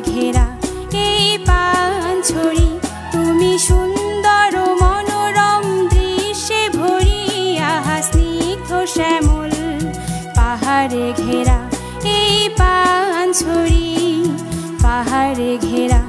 ঘেরা। এই পাঞ্ছড়ি তুমি সুন্দর মনোরম দৃশ্যে ভরিয়া স্নিগ্ধ শ্যামল পাহাড়ে ঘেরা। এই পাঞ্ছড়ি পাহাড়ে ঘেরা।